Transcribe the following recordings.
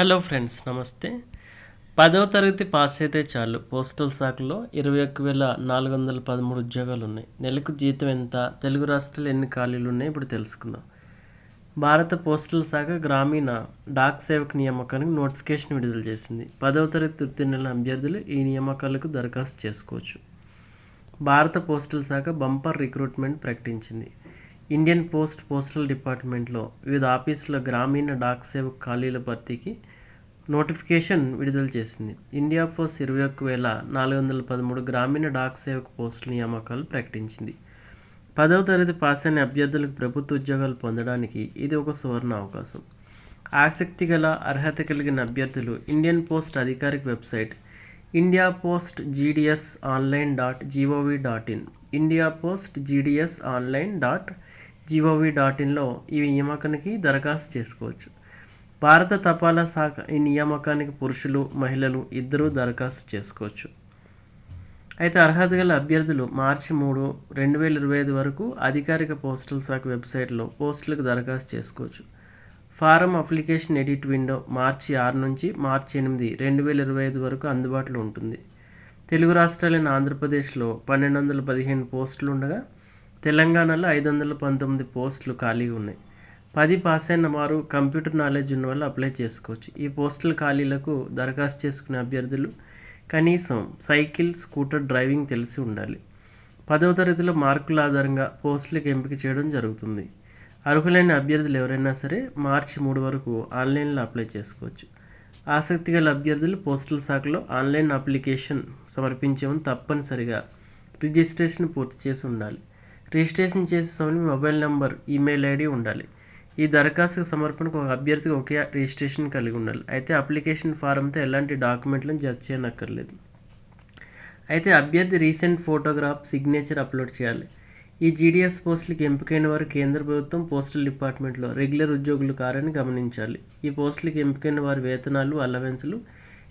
Hello friends నమస్తే. పదవ తరగతి పాస్ అయితే చాలు. పోస్టల్ శాఖలో ఇరవై ఒక్క వేల నాలుగు వందల పదమూడు ఉద్యోగాలు ఉన్నాయి. నెలకు జీతం ఎంత? తెలుగు రాష్ట్రాలు ఎన్ని ఖాళీలు ఉన్నాయి? ఇప్పుడు తెలుసుకుందాం. భారత పోస్టల్ శాఖ గ్రామీణ డాక్ సేవక్ నియామకానికి నోటిఫికేషన్ విడుదల చేసింది. పదవ తరగతి ఉత్తీర్ణుల అభ్యర్థులు ఈ నియామకాలకు దరఖాస్తు చేసుకోవచ్చు. భారత పోస్టల్ శాఖ బంపర్ రిక్రూట్మెంట్ ప్రకటించింది. ఇండియన్ పోస్ట్ పోస్టల్ డిపార్ట్మెంట్లో వివిధ ఆఫీసుల గ్రామీణ డాక్ సేవక్ ఖాళీల భర్తీకి నోటిఫికేషన్ విడుదల చేసింది. ఇండియా పోస్ట్ ఇరవై ఒక్క వేల నాలుగు వందల పదమూడు గ్రామీణ డాక్ సేవక్ పోస్టుల నియామకాలు ప్రకటించింది. పదవ తరగతి పాస్ అయిన అభ్యర్థులకు ప్రభుత్వ ఉద్యోగాలు పొందడానికి ఇది ఒక సువర్ణ అవకాశం. ఆసక్తి గల అర్హత కలిగిన అభ్యర్థులు ఇండియన్ పోస్ట్ అధికారిక website India post GDS online dot GOV dot in. India post GDS online dot GOV dot ఇన్లో ఈ నియామకానికి దరఖాస్తు చేసుకోవచ్చు. భారత తపాలా శాఖ ఈ నియామకానికి పురుషులు మహిళలు ఇద్దరూ దరఖాస్తు చేసుకోవచ్చు. అయితే అర్హత గల అభ్యర్థులు మార్చి మూడు రెండు వేల ఇరవై ఐదు వరకు అధికారిక పోస్టల్ శాఖ వెబ్సైట్లో పోస్టులకు దరఖాస్తు చేసుకోవచ్చు. Form application edit window March ఆరు నుంచి మార్చి ఎనిమిది రెండు వేల ఇరవై ఐదు వరకు అందుబాటులో ఉంటుంది. తెలుగు రాష్ట్రాలైన ఆంధ్రప్రదేశ్లో పన్నెండు వందల పదిహేను పోస్టులు ఉండగా తెలంగాణలో ఐదు వందల పంతొమ్మిది పోస్టులు ఖాళీగా ఉన్నాయి. పది పాస్ అయిన వారు కంప్యూటర్ నాలెడ్జ్ ఉన్న వాళ్ళు అప్లై చేసుకోవచ్చు. ఈ పోస్టుల ఖాళీలకు దరఖాస్తు చేసుకునే అభ్యర్థులు కనీసం సైకిల్ స్కూటర్ డ్రైవింగ్ తెలిసి ఉండాలి. పదవ తరగతిలో మార్కుల ఆధారంగా పోస్టులకు ఎంపిక చేయడం జరుగుతుంది. అర్హులైన అభ్యర్థులు ఎవరైనా సరే మార్చి మూడు వరకు ఆన్లైన్లో అప్లై చేసుకోవచ్చు. ఆసక్తి గల అభ్యర్థులు పోస్టల్ శాఖలో ఆన్లైన్ అప్లికేషన్ సమర్పించేమని తప్పనిసరిగా రిజిస్ట్రేషన్ పూర్తి చేసి ఉండాలి. రిజిస్ట్రేషన్ చేసే సమయంలో మొబైల్ నెంబర్ ఈమెయిల్ ఐడి ఉండాలి. ఈ దరఖాస్తు సమర్పణకు ఒక అభ్యర్థికి ఒకే రిజిస్ట్రేషన్ కలిగి ఉండాలి. అయితే అప్లికేషన్ ఫారంతో ఎలాంటి డాక్యుమెంట్లను జత చేయనక్కర్లేదు. అయితే అభ్యర్థి రీసెంట్ ఫోటోగ్రాఫ్ సిగ్నేచర్ అప్లోడ్ చేయాలి. ఈ జీడిఎస్ పోస్టులకు ఎంపికైన వారు కేంద్ర ప్రభుత్వం పోస్టల్ డిపార్ట్మెంట్లో రెగ్యులర్ ఉద్యోగులు కారని గమనించాలి. ఈ పోస్టులకు ఎంపికైన వారి వేతనాలు అలవెన్సులు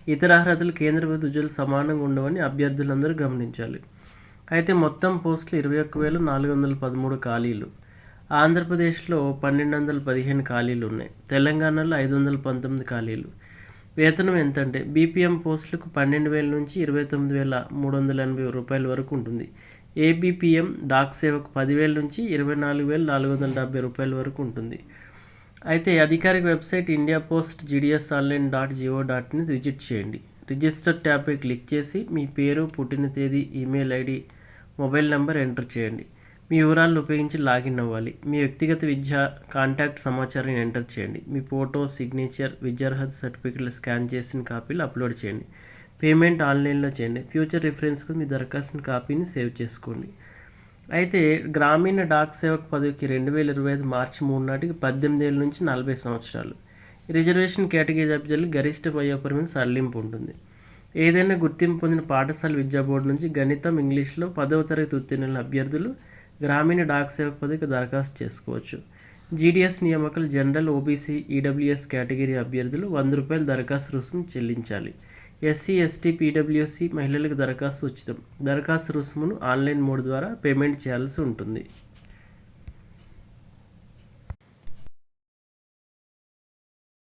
ఇతర అర్హతలు కేంద్ర ప్రభుత్వ ఉద్యోగులు సమానంగా ఉండవని అభ్యర్థులందరూ గమనించాలి. అయితే మొత్తం పోస్టులు ఇరవై ఒక్క వేల నాలుగు వందల పదమూడు ఖాళీలు. ఆంధ్రప్రదేశ్లో పన్నెండు వందల పదిహేను ఖాళీలు ఉన్నాయి. తెలంగాణలో ఐదు వందల పంతొమ్మిది ఖాళీలు. వేతనం ఎంతంటే బీపీఎం పోస్టులకు పన్నెండు వేల నుంచి ఇరవై తొమ్మిది వేల మూడు వందల ఎనభై రూపాయల వరకు ఉంటుంది. ఏబీపీఎం డాక్ సేవకు పదివేల నుంచి ఇరవై నాలుగు వేల నాలుగు వందల డెబ్బై రూపాయల వరకు ఉంటుంది. అయితే అధికారిక website India post GDS online dot Jio డాట్ని విజిట్ చేయండి. రిజిస్టర్ ట్యాబ్పై క్లిక్ చేసి మీ పేరు పుట్టిన తేదీ email ID mobile number enter చేయండి. మీ వివరాలను ఉపయోగించి లాగిన్ అవ్వాలి. మీ వ్యక్తిగత విద్యా కాంటాక్ట్ సమాచారాన్ని ఎంటర్ చేయండి. మీ ఫోటో సిగ్నేచర్ విద్యార్హత సర్టిఫికెట్లు స్కాన్ చేసిన కాపీలు అప్లోడ్ చేయండి. పేమెంట్ ఆన్లైన్లో చేయండి. ఫ్యూచర్ రిఫరెన్స్కు మీ దరఖాస్తుని కాపీని సేవ్ చేసుకోండి. అయితే గ్రామీణ డాక్ సేవక్ పదవికి రెండు వేల ఇరవై ఐదు మార్చి మూడు నాటికి పద్దెనిమిది ఏళ్ళ నుంచి నలభై సంవత్సరాలు. రిజర్వేషన్ కేటగిరీ అభ్యర్థులు గరిష్ట వయోపరిమితి సడలింపు ఉంటుంది. ఏదైనా గుర్తింపు పొందిన పాఠశాల విద్యా బోర్డు నుంచి గణితం ఇంగ్లీష్లో పదవ తరగతి ఉత్తీర్ణుల అభ్యర్థులు గ్రామీణ డాక్ సేవ పదవికి దరఖాస్తు చేసుకోవచ్చు. జీడిఎస్ నియామకాలు జనరల్ ఓబీసీ ఈడబ్ల్యూఎస్ కేటగిరీ అభ్యర్థులు వంద రూపాయల దరఖాస్తు రుసుము చెల్లించాలి. ఎస్సీ ఎస్టీ పీడబ్ల్యూసీ మహిళలకు దరఖాస్తు ఉచితం. దరఖాస్తు రుసుమును ఆన్లైన్ మోడ్ ద్వారా పేమెంట్ చేయాల్సి ఉంటుంది.